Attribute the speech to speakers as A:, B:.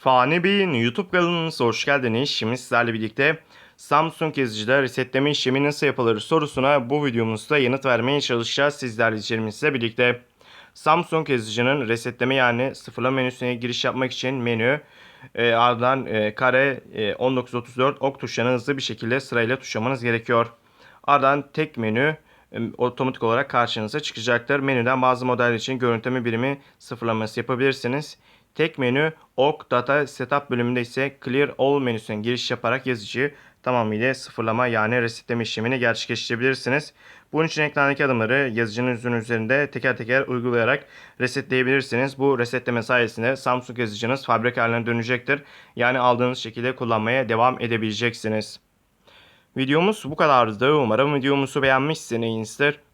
A: Fani Bey'in YouTube kanalınıza hoş geldiniz. Şimdi sizlerle birlikte Samsung yazıcıda resetleme işlemi nasıl yapılır sorusuna bu videomuzda yanıt vermeye çalışacağız sizlerle içerimizle birlikte. Samsung yazıcının resetleme yani sıfırlama menüsüne giriş yapmak için menü e, ardından e, kare e, 1934 ok tuşlarını hızlı bir şekilde sırayla tuşlamanız gerekiyor. Ardından tek menü e, otomatik olarak karşınıza çıkacaktır. Menüden bazı model için görüntüleme birimi sıfırlaması yapabilirsiniz. Tek menü OK Data Setup bölümünde ise Clear All menüsüne giriş yaparak yazıcıyı tamamıyla sıfırlama yani resetleme işlemini gerçekleştirebilirsiniz. Bunun için ekrandaki adımları yazıcının üzerinde teker teker uygulayarak resetleyebilirsiniz. Bu resetleme sayesinde Samsung yazıcınız fabrika haline dönecektir. Yani aldığınız şekilde kullanmaya devam edebileceksiniz. Videomuz bu kadardı. Umarım videomuzu beğenmişsinizdir.